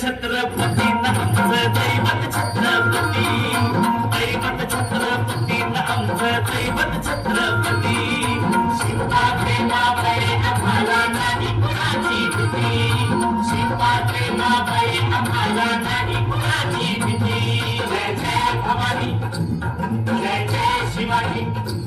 छत्रपती आमचं दैवत छत्रपती दैवत छत्रपती आमचं दैवत छत्रपती शिवबा प्रेमाबाई आम्हाला नाही कुणाची भीती शिवबा आम्हाला नाही कुणाची भीती जय जय भवानी जय जय शिवाजी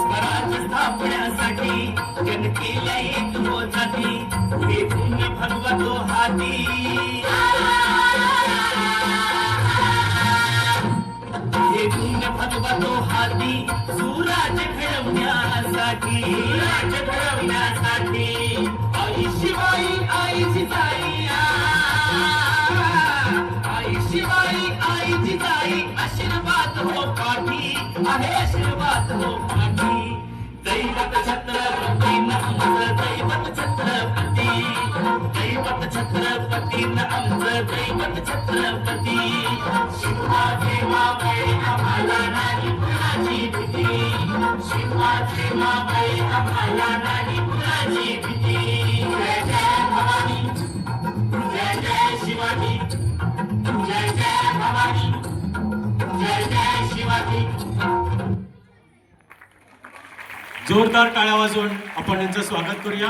स्वराज्य एक स्थापण्यासाठी एक भगवतो हाती. भगवतो हाती घडवण्यासाठी. सूराज घडवण्यासाठी. आशीर्वाद हो पाठी आहे आशीर्वाद हो पाठी. दैवत छत्रपती आमचं दैवत छत्रपती. दैवत छत्रपती आमचं दैवत छत्रपती. शिवा देवाबाई आम्हाला नाही कुणाची भीती. शिवा देवाबाई आम्हाला नाही कुणाची भीती. जोरदार टाळ्या वाजवून आपण यांचं स्वागत करूया.